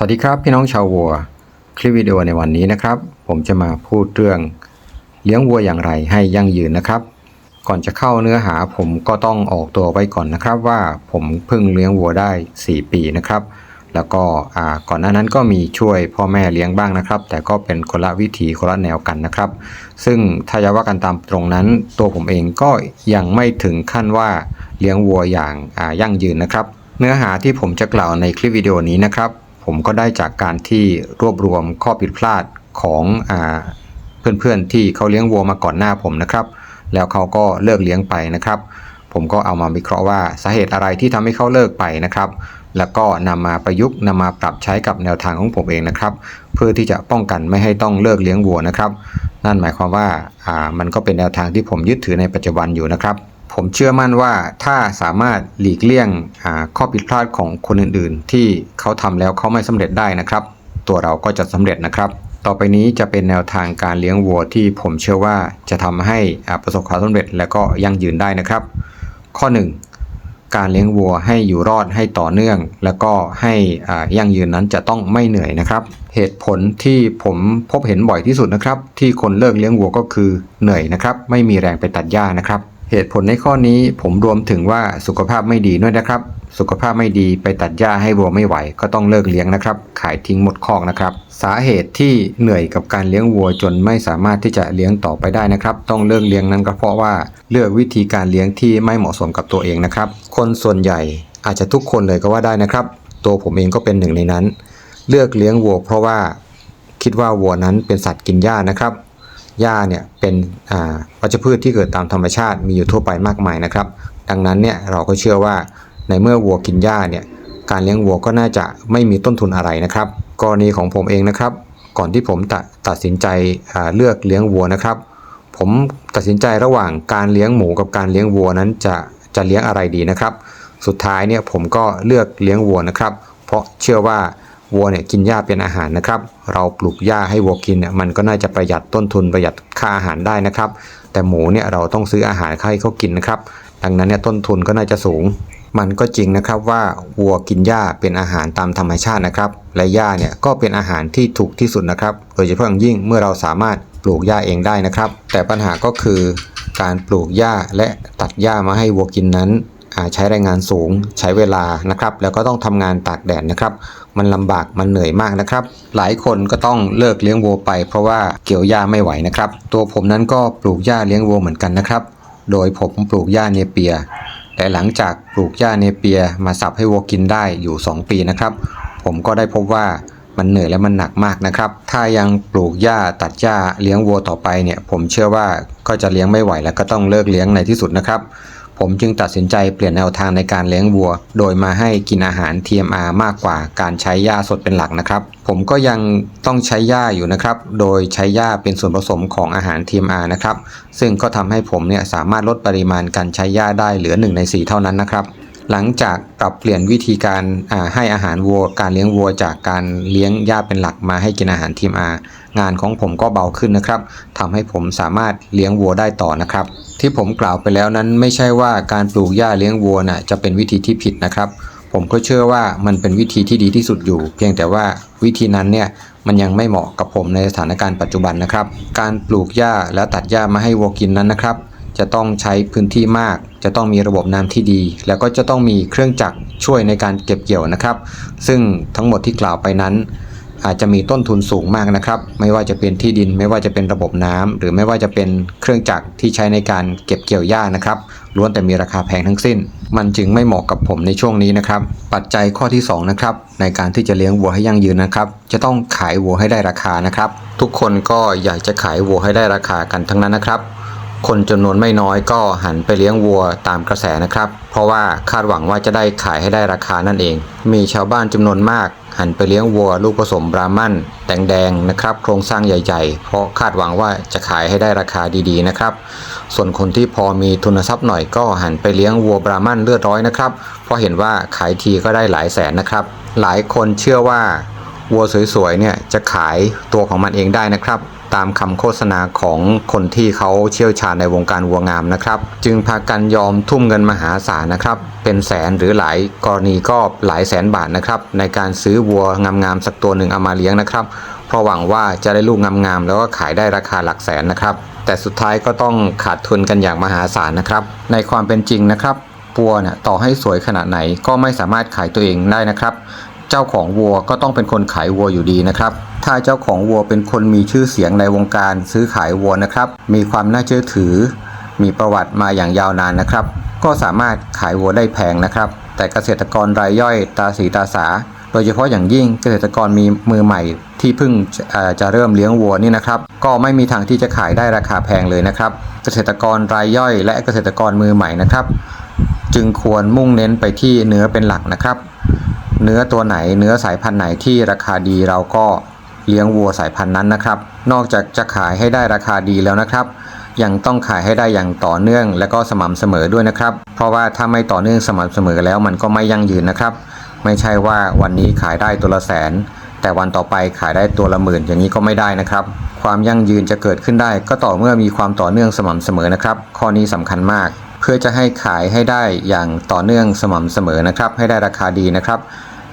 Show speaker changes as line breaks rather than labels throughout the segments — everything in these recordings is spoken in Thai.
สวัสดีครับพี่น้องชาววัว คลิปวิดีโอในวันนี้นะครับ ผมจะมาพูดเรื่องเลี้ยงวัวอย่างไรให้ยั่งยืนนะครับ ก่อนจะเข้าเนื้อหาผมก็ต้องออกตัวไว้ก่อนนะครับ ว่าผมเพิ่งเลี้ยงวัวได้ 4 ปีนะครับ แล้วก็ก่อนหน้านั้นก็มีช่วยพ่อแม่เลี้ยงบ้างนะครับ แต่ก็เป็นคนละวิถีคนละแนวกันนะครับ ซึ่งถ้าจะว่ากันตามตรงนั้น ตัวผมเองก็ยังไม่ถึงขั้นว่าเลี้ยงวัวอย่างยั่งยืนนะครับ เนื้อหาที่ผมจะกล่าวในคลิปวิดีโอนี้นะครับ ผมก็ได้จากการที่รวบรวมข้อผิดพลาดของอเพื่อนๆที่เขาเลี้ยงวัวมาก่อนหน้าผมนะครับ แล้วเขาก็เลิกเลี้ยงไปนะครับ ผมก็เอามาวิเคราะห์ว่าสาเหตุอะไรที่ทำให้เขาเลิกไปนะครับ แล้วก็นำมาประยุกต์นำมาปรับใช้กับแนวทางของผมเองนะครับ เพื่อที่จะป้องกันไม่ให้ต้องเลิกเลี้ยงวัวนะครับ นั่นหมายความว่ามันก็เป็นแนวทางที่ผมยึดถือในปัจจุบันอยู่นะครับ ผมเชื่อมั่นว่าถ้าสามารถหลีกเลี่ยงข้อผิดพลาดของคนอื่นๆ ที่เขาทำแล้วเขาไม่สำเร็จได้นะครับ ตัวเราก็จะสำเร็จนะครับ ต่อไปนี้จะเป็นแนวทางการเลี้ยงวัวที่ผมเชื่อว่าจะทำให้ประสบความสำเร็จและก็ยั่งยืนได้นะครับ ข้อ 1 การเลี้ยงวัวให้อยู่รอดให้ต่อเนื่อง แล้วก็ให้ยั่งยืนนั้นจะต้องไม่เหนื่อยนะครับ เหตุผลที่ผมพบเห็นบ่อยที่สุดนะครับ ที่คนเลิกเลี้ยงวัวก็คือเหนื่อยนะครับ ไม่มีแรงไปตัดหญ้านะครับ เหตุผลในข้อนี้ผมรวมถึงว่าสุขภาพไม่ดีด้วยนะครับ สุขภาพไม่ดีไปตัดหญ้าให้วัวไม่ไหว ก็ต้องเลิกเลี้ยงนะครับ ขายทิ้งหมดคอกนะครับ สาเหตุที่เหนื่อยกับการเลี้ยงวัวจนไม่สามารถที่จะเลี้ยงต่อไปได้นะครับ ต้องเลิกเลี้ยงนั้นก็เพราะว่าเลือกวิธีการเลี้ยงที่ไม่เหมาะสมกับตัวเองนะครับ คนส่วนใหญ่อาจจะทุกคนเลยก็ว่าได้นะครับ ตัวผมเองก็เป็นหนึ่งในนั้น เลือกเลี้ยงวัวเพราะว่าคิดว่าวัวนั้นเป็นสัตว์กินหญ้านะครับ หญ้าเนี่ยเป็นวัชพืชที่เกิดตามธรรมชาติมีอยู่ทั่วไปมากมายนะครับ ดังนั้นเนี่ยเราก็เชื่อว่าในเมื่อวัวกินหญ้าเนี่ยการเลี้ยงวัวก็น่าจะไม่มีต้นทุนอะไรนะครับ กรณีของผมเองนะครับ ก่อนที่ผมตัดตัดสินใจเลือกเลี้ยงวัวนะครับ ผมตัดสินใจระหว่างการเลี้ยงหมูกับการเลี้ยงวัวนั้นจะจะเลี้ยงอะไรดีนะครับ สุดท้ายเนี่ยผมก็เลือกเลี้ยงวัวนะครับ เพราะเชื่อว่า วัวเนี่ยกินหญ้าเป็นอาหารนะครับ เราปลูกหญ้าให้วัวกินเนี่ยมันก็น่าจะประหยัดต้นทุนประหยัดค่าอาหารได้นะครับ แต่หมูเนี่ยเราต้องซื้ออาหารให้เขากินนะครับ ดังนั้นเนี่ยต้นทุนก็น่าจะสูง มันก็จริงนะครับว่าวัวกินหญ้าเป็นอาหารตามธรรมชาตินะครับ และหญ้าเนี่ยก็เป็นอาหารที่ถูกที่สุดนะครับ โดยเฉพาะอย่างยิ่งเมื่อเราสามารถปลูกหญ้าเองได้นะครับ แต่ปัญหาก็คือการปลูกหญ้าและตัดหญ้ามาให้วัวกินนั้นใช้แรงงานสูงใช้เวลานะครับ แล้วก็ต้องทำงานตากแดดนะครับ มันลำบากมันเหนื่อยมากนะครับ หลายคนก็ต้องเลิกเลี้ยงวัวไป เพราะว่าเกี่ยวหญ้าไม่ไหวนะครับ ตัวผมนั้นก็ปลูกหญ้าเลี้ยงวัวเหมือนกันนะครับ โดยผมปลูกหญ้าเนเปีย แต่หลังจากปลูกหญ้าเนเปียมาสับให้วัวกินได้อยู่ 2 ปีนะครับ ผมก็ได้พบว่ามันเหนื่อยและมันหนักมากนะครับ ถ้ายังปลูกหญ้าตัดหญ้าเลี้ยงวัวต่อไปเนี่ย ผมเชื่อว่าก็จะเลี้ยงไม่ไหวแล้วก็ต้องเลิกเลี้ยงในที่สุดนะครับ ผมจึงตัดสินใจเปลี่ยนแนวทางในการเลี้ยงวัว โดยมาให้กินอาหาร TMR มากกว่าการใช้หญ้าสดเป็นหลักนะครับ ผมก็ยังต้องใช้หญ้าอยู่นะครับ โดยใช้หญ้าเป็นส่วนผสมของอาหาร TMR นะครับ ซึ่งก็ทำให้ผมเนี่ยสามารถลดปริมาณการใช้หญ้าได้เหลือ 1 ใน 4 เท่านั้นนะครับหลังจากปรับเปลี่ยนวิธีการให้อาหารวัว การเลี้ยงวัวจากการเลี้ยงหญ้าเป็นหลักมาให้กินอาหารทีมอางานของผมก็เบาขึ้นนะครับทำให้ผมสามารถเลี้ยงวัวได้ต่อนะครับ ที่ผมกล่าวไปแล้วนั้นไม่ใช่ว่าการปลูกหญ้าเลี้ยงวัวน่ะจะเป็นวิธีที่ผิดนะครับ ผมก็เชื่อว่ามันเป็นวิธีที่ดีที่สุดอยู่ เพียงแต่ว่าวิธีนั้นเนี่ยมันยังไม่เหมาะกับผมในสถานการณ์ปัจจุบันนะครับ การปลูกหญ้าและตัดหญ้ามาให้วัวกินนั้นนะครับจะต้องใช้พื้นที่มาก จะต้องมีระบบน้ำที่ดี แล้วก็จะต้องมีเครื่องจักรช่วยในการเก็บเกี่ยวนะครับ ซึ่งทั้งหมดที่กล่าวไปนั้น อาจจะมีต้นทุนสูงมากนะครับ ไม่ว่าจะเป็นที่ดินไม่ว่าจะเป็นระบบน้ำหรือไม่ว่าจะเป็นเครื่องจักรที่ใช้ในการเก็บเกี่ยวหญ้านะครับล้วนแต่มีราคาแพงทั้งสิ้น มันจึงไม่เหมาะกับผมในช่วงนี้นะครับ ปัจจัยข้อที่สองนะครับในการที่จะเลี้ยงวัวให้ยั่งยืนนะครับ จะต้องขายวัวให้ได้ราคานะครับ ทุกคนก็อยากจะขายวัวให้ได้ราคากันทั้งนั้นนะครับ คนจำนวนไม่น้อยก็หันไปเลี้ยงวัวตามกระแสนะครับ เพราะว่าคาดหวังว่าจะได้ขายให้ได้ราคานั่นเอง มีชาวบ้านจำนวนมาก หันไปเลี้ยงวัวลูกผสมบราหมันแดงๆนะครับ โครงสร้างใหญ่ๆ เพราะคาดหวังว่าจะขายให้ได้ราคาดีๆนะครับ ส่วนคนที่พอมีทุนทรัพย์หน่อยก็หันไปเลี้ยงวัวบราหมันเลือดร้อยนะครับ เพราะเห็นว่าขายทีก็ได้หลายแสนนะครับ หลายคนเชื่อว่าวัวสวยๆเนี่ยจะขายตัวของมันเองได้นะครับ ตามคำโฆษณาของคนที่เขาเชี่ยวชาญในวงการวัวงามนะครับ จึงพากันยอมทุ่มเงินมหาศาลนะครับ เป็นแสนหรือหลายกรณีก็หลายแสนบาทนะครับ ในการซื้อวัวงามๆสักตัวหนึ่งเอามาเลี้ยงนะครับเพราะหวังว่าจะได้ลูกงามๆแล้วก็ขายได้ราคาหลักแสนนะครับ แต่สุดท้ายก็ต้องขาดทุนกันอย่างมหาศาลนะครับ ในความเป็นจริงนะครับวัวเนี่ยต่อให้สวยขนาดไหนก็ไม่สามารถขายตัวเองได้นะครับ เจ้าของวัวก็ต้องเป็นคนขายวัวอยู่ดีนะครับ ถ้าเจ้าของวัวเป็นคนมีชื่อเสียงในวงการซื้อขายวัวนะครับ มีความน่าเชื่อถือ มีประวัติมาอย่างยาวนานนะครับ ก็สามารถขายวัวได้แพงนะครับ แต่เกษตรกรรายย่อยตาสีตาสา โดยเฉพาะอย่างยิ่งเกษตรกรมีมือใหม่ที่เพิ่งจะเริ่มเลี้ยงวัวนี่นะครับ ก็ไม่มีทางที่จะขายได้ราคาแพงเลยนะครับ เกษตรกรรายย่อย และเกษตรกรมือใหม่นะครับ จึงควรมุ่งเน้นไปที่เนื้อเป็นหลักนะครับ เนื้อตัวไหนเนื้อสายพันธุ์ไหนที่ราคาดีเราก็ เลี้ยงวัวสายพันธุ์นั้นนะครับ นอกจากจะขายให้ได้ราคาดีแล้วนะครับ ยังต้องขายให้ได้อย่างต่อเนื่อง และก็สม่ำเสมอด้วยนะครับ เพราะว่าถ้าไม่ต่อเนื่องสม่ำเสมอแล้วมันก็ไม่ยั่งยืนนะครับ ไม่ใช่ว่าวันนี้ขายได้ตัวละแสน แต่วันต่อไปขายได้ตัวละหมื่นอย่างนี้ก็ไม่ได้นะครับ ความยั่งยืนจะเกิดขึ้นได้ ก็ต่อเมื่อมีความต่อเนื่องสม่ำเสมอนะครับ ข้อนี้สำคัญมาก เพื่อจะให้ขายให้ได้อย่างต่อเนื่องสม่ำเสมอนะครับ ให้ได้ราคาดีนะครับ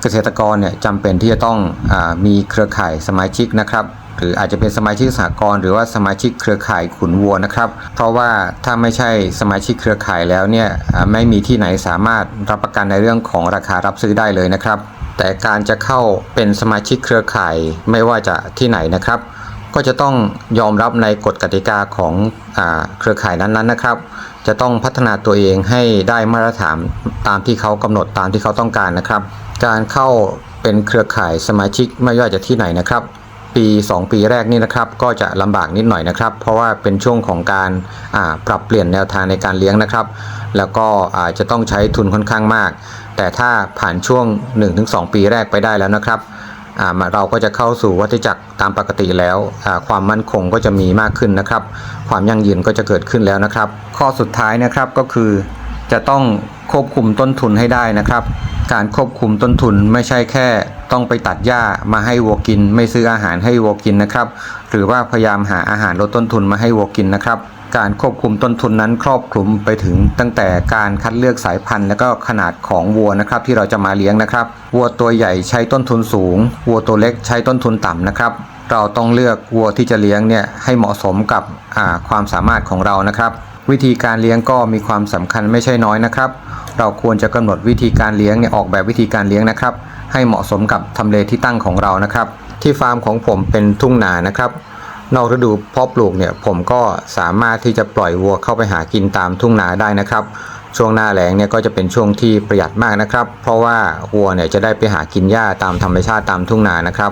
เกษตรกรเนี่ยจำเป็นที่จะต้องอมีเครือข่ายสมาชิกนะครับหรืออาจจะเป็นสมาชิกสหกรณ์หรือว่าสมาชิกเครือข่ายขุนวัวนะครับ เพราะว่าถ้าไม่ใช่สมาชิกเครือข่ายแล้วเนี่ยไม่มีที่ไหนสามารถรับประกันในเรื่องของราคารับซื้อได้เลยนะครับ แต่การจะเข้าเป็นสมาชิกเครือข่ายไม่ว่าจะที่ไหนนะครับ ก็จะต้องยอมรับในกฎกติกาของอเครือข่ายนั้นๆนะครับ จะต้องพัฒนาตัวเองให้ได้มาตรฐานตามที่เขากำหนดตามที่เขาต้องการนะครับ การเข้าเป็นเครือข่ายสมาชิกไม่ว่าจะที่ไหนนะครับ ปี 2 ปีแรกนี่นะครับ ก็จะลำบากนิดหน่อยนะครับ เพราะว่าเป็นช่วงของการปรับเปลี่ยนแนวทางในการเลี้ยงนะครับ แล้วก็อาจจะต้องใช้ทุนค่อนข้างมาก แต่ถ้าผ่านช่วง 1-2 ปีแรกไปได้แล้วนะครับเราก็จะเข้าสู่วัฏจักรตามปกติแล้ว ความมั่นคงก็จะมีมากขึ้นนะครับ ความยั่งยืนก็จะเกิดขึ้นแล้วนะครับ ข้อสุดท้ายนะครับก็คือ จะต้องควบคุมต้นทุนให้ได้นะครับ การควบคุมต้นทุนไม่ใช่แค่ ต้องไปตัดหญ้ามาให้วัวกิน ไม่ซื้ออาหารให้วัวกินนะครับ หรือว่าพยายามหาอาหารลดต้นทุนมาให้วัวกินนะครับ การควบคุมต้นทุนนั้นครอบคลุมไปถึงตั้งแต่การคัดเลือกสายพันธุ์ และก็ขนาดของวัวนะครับ ที่เราจะมาเลี้ยงนะครับวัวตัวใหญ่ใช้ต้นทุนสูงวัวตัวเล็กใช้ต้นทุนต่ำนะครับเราต้องเลือกวัวที่จะเลี้ยงเนี่ยให้เหมาะสมกับความสามารถของเรานะครับ วิธีการเลี้ยงก็มีความสำคัญไม่ใช่น้อยนะครับ เราควรจะกำหนดวิธีการเลี้ยงเนี่ยออกแบบวิธีการเลี้ยงนะครับ ให้เหมาะสมกับทำเลที่ตั้งของเรานะครับ ที่ฟาร์มของผมเป็นทุ่งนานะครับ นอกฤดูเพาะปลูกเนี่ยผมก็สามารถที่จะปล่อยวัวเข้าไปหากินตามทุ่งนาได้นะครับ ช่วงหน้าแล้งเนี่ยก็จะเป็นช่วงที่ประหยัดมากนะครับ เพราะว่าวัวเนี่ยจะได้ไปหากินหญ้าตามธรรมชาติตามทุ่งนานะครับ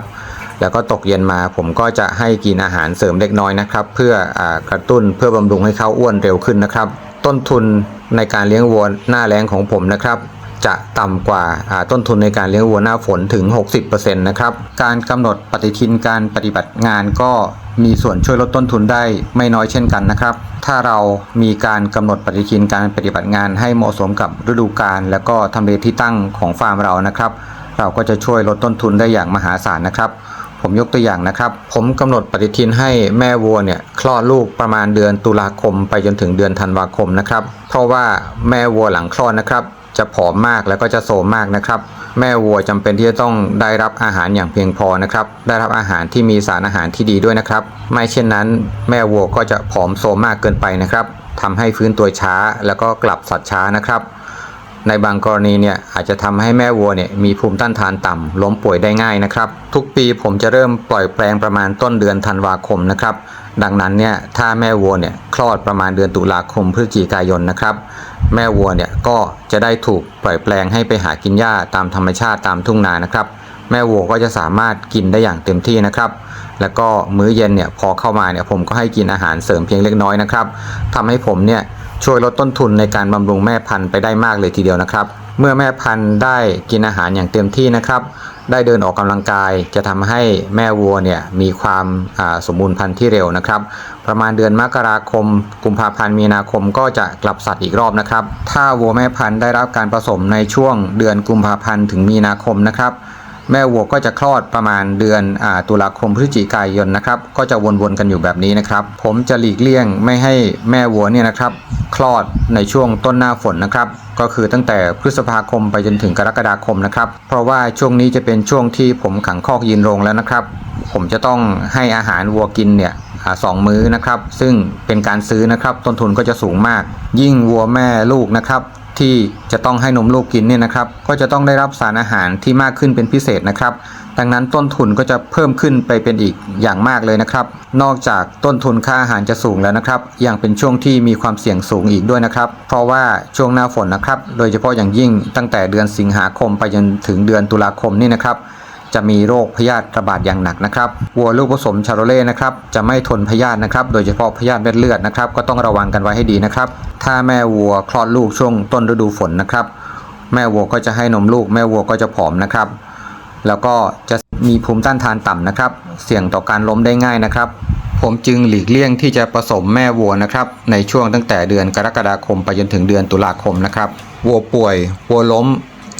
แล้วก็ตกเย็นมาผมก็จะให้กินอาหารเสริมเล็กน้อยนะครับ เพื่ออกระตุ้นเพื่อบำรุงให้เขาอ้วนเร็วขึ้นนะครับ ต้นทุนในการเลี้ยงวัวหน้าแล้งของผมนะครับ จะต่ำกว่าต้นทุนในการเลี้ยงวัวหน้าฝนถึง 60%นะครับการกำหนดปฏิทินการปฏิบัติงานก็มีส่วนช่วยลดต้นทุนได้ไม่น้อยเช่นกันนะครับ ถ้าเรามีการกำหนดปฏิทินการปฏิบัติงานให้เหมาะสมกับฤดูกาลและก็ทำเลที่ตั้งของฟาร์มเรานะครับ เราก็จะช่วยลดต้นทุนได้อย่างมหาศาลนะครับ ผมยกตัวอย่างนะครับ ผมกำหนดปฏิทินให้แม่วัวเนี่ยคลอดลูกประมาณเดือนตุลาคมไปจนถึงเดือนธันวาคมนะครับ เพราะว่าแม่วัวหลังคลอดนะครับ จะผอมมากแล้วก็จะโซมมากนะครับ แม่วัวจำเป็นที่จะต้องได้รับอาหารอย่างเพียงพอนะครับ ได้รับอาหารที่มีสารอาหารที่ดีด้วยนะครับ ไม่เช่นนั้น แม่วัวก็จะผอมโซมมากเกินไปนะครับทำให้ฟื้นตัวช้าแล้วก็กลับสัตว์ช้านะครับ ในบางกรณีเนี่ยอาจจะทำให้แม่วัวเนี่ยมีภูมิต้านทานต่ำล้มป่วยได้ง่ายนะครับ ทุกปีผมจะเริ่มปล่อยแปลงประมาณต้นเดือนธันวาคมนะครับดังนั้นเนี่ยถ้าแม่วัวเนี่ยคลอดประมาณเดือนตุลาคมพฤศจิกายนนะครับแม่วัวเนี่ยก็จะได้ถูกปล่อยแปลงให้ไปหากินหญ้าตามธรรมชาติตามทุ่งนานะครับแม่วัวก็จะสามารถกินได้อย่างเต็มที่นะครับ แล้วก็มื้อเย็นเนี่ยพอเข้ามาเนี่ยผมก็ให้กินอาหารเสริมเพียงเล็กน้อยนะครับทำให้ผมเนี่ย ช่วยลดต้นทุนในการบำรุงแม่พันธุ์ไปได้มากเลยทีเดียวนะครับ เมื่อแม่พันธุ์ได้กินอาหารอย่างเต็มที่นะครับ ได้เดินออกกำลังกาย จะทำให้แม่วัวเนี่ยมีความสมบูรณ์พันธุ์ที่เร็วนะครับ ประมาณเดือนมกราคม กุมภาพันธ์มีนาคมก็จะกลับสัตว์อีกรอบนะครับ ถ้าวัวแม่พันธุ์ได้รับการผสมในช่วงเดือนกุมภาพันธ์ถึงมีนาคมนะครับ แม่วัวก็จะคลอดประมาณเดือนอตุลาคมพฤศจิกายนนะครับ ก็จะวนๆกันอยู่แบบนี้นะครับ ผมจะหลีกเลี่ยงไม่ให้แม่วัวเนี่ยนะครับ คลอดในช่วงต้นหน้าฝนนะครับ ก็คือตั้งแต่พฤษภาคมไปจนถึงกรกฎาคมนะครับ เพราะว่าช่วงนี้จะเป็นช่วงที่ผมขังคอกยืนโรงแล้วนะครับ ผมจะต้องให้อาหารวัวกินเนี่ยสองมื้อนะครับ ซึ่งเป็นการซื้อนะครับ ต้นทุนก็จะสูงมาก ยิ่งวัวแม่ลูกนะครับ ที่จะต้องให้นมลูกกินเนี่ยนะครับ ก็จะต้องได้รับสารอาหารที่มากขึ้นเป็นพิเศษนะครับ ดังนั้นต้นทุนก็จะเพิ่มขึ้นไปเป็นอีกอย่างมากเลยนะครับ นอกจากต้นทุนค่าอาหารจะสูงแล้วนะครับ ยังเป็นช่วงที่มีความเสี่ยงสูงอีกด้วยนะครับ เพราะว่าช่วงหน้าฝนนะครับ โดยเฉพาะอย่างยิ่งตั้งแต่เดือนสิงหาคมไปจนถึงเดือนตุลาคมนี่นะครับ จะมีโรคพยาธิระบาดอย่างหนักนะครับวัวลูกผสมชาโรเล่นะครับจะไม่ทนพยาธินะครับโดยเฉพาะพยาธิเม็ดเลือดนะครับก็ต้องระวังกันไว้ให้ดีนะครับถ้าแม่วัวคลอดลูกช่วงต้นฤดูฝนนะครับแม่วัวก็จะให้นมลูก แม่วัวก็จะผอมนะครับ แล้วก็จะมีภูมิต้านทานต่ำนะครับ เสี่ยงต่อการล้มได้ง่ายนะครับ ผมจึงหลีกเลี่ยงที่จะผสมแม่วัวนะครับในช่วงตั้งแต่เดือนกรกฎาคมไปจนถึงเดือนตุลาคมนะครับวัวป่วยวัวล้ม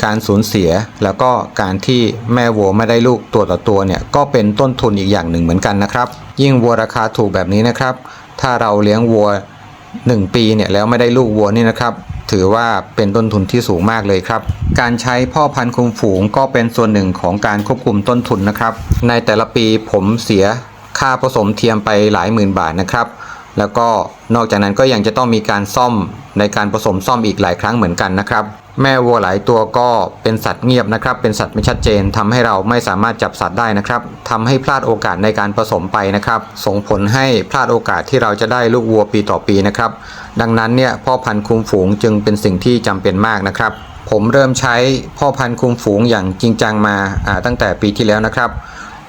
การสูญเสียแล้วก็การที่แม่วัวไม่ได้ลูกตัวต่อตัวเนี่ยก็เป็นต้นทุนอีกอย่างหนึ่งเหมือนกันนะครับ ยิ่งวัวราคาถูกแบบนี้นะครับ ถ้าเราเลี้ยงวัว 1 ปีเนี่ยแล้วไม่ได้ลูกวัวนี่นะครับ ถือว่าเป็นต้นทุนที่สูงมากเลยครับ การใช้พ่อพันธุ์คุมฝูงก็เป็นส่วนหนึ่งของการควบคุมต้นทุนนะครับ ในแต่ละปีผมเสียค่าผสมเทียมไปหลายหมื่นบาทนะครับแล้วก็นอกจากนั้นก็ยังจะต้องมีการซ่อมในการผสมซ่อมอีกหลายครั้งเหมือนกันนะครับ แม่วัวหลายตัวก็เป็นสัตว์เงียบนะครับ เป็นสัตว์ไม่ชัดเจนทำให้เราไม่สามารถจับสัตว์ได้นะครับทำให้พลาดโอกาสในการผสมไปนะครับ ส่งผลให้พลาดโอกาสที่เราจะได้ลูกวัวปีต่อปีนะครับ ดังนั้นเนี่ยพ่อพันธุ์คุมฝูงจึงเป็นสิ่งที่จำเป็นมากนะครับ ผมเริ่มใช้พ่อพันธุ์คุมฝูงอย่างจริงจังมาอ่าตั้งแต่ปีที่แล้วนะครับ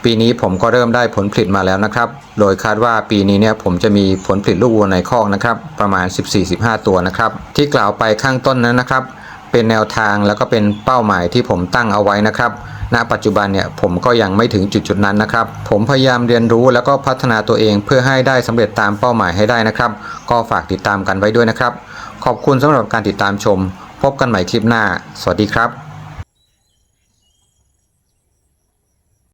ปีนี้ผมก็เริ่มได้ผลผลิตมาแล้วนะครับ โดยคาดว่าปีนี้เนี่ยผมจะมีผลผลิตลูกวัวในคอกนะครับ ประมาณ 14-15 ตัวนะครับ ที่กล่าวไปข้างต้นนั้นนะครับ เป็นแนวทางแล้วก็เป็นเป้าหมายที่ผมตั้งเอาไว้นะครับ ณ ปัจจุบันเนี่ยผมก็ยังไม่ถึงจุดจุดๆนั้นนะครับ ผมพยายามเรียนรู้แล้วก็พัฒนาตัวเองเพื่อให้ได้สำเร็จตามเป้าหมายให้ได้นะครับ ก็ฝากติดตามกันไว้ด้วยนะครับ ขอบคุณสำหรับการติดตามชม พบกันใหม่คลิปหน้า สวัสดีครับ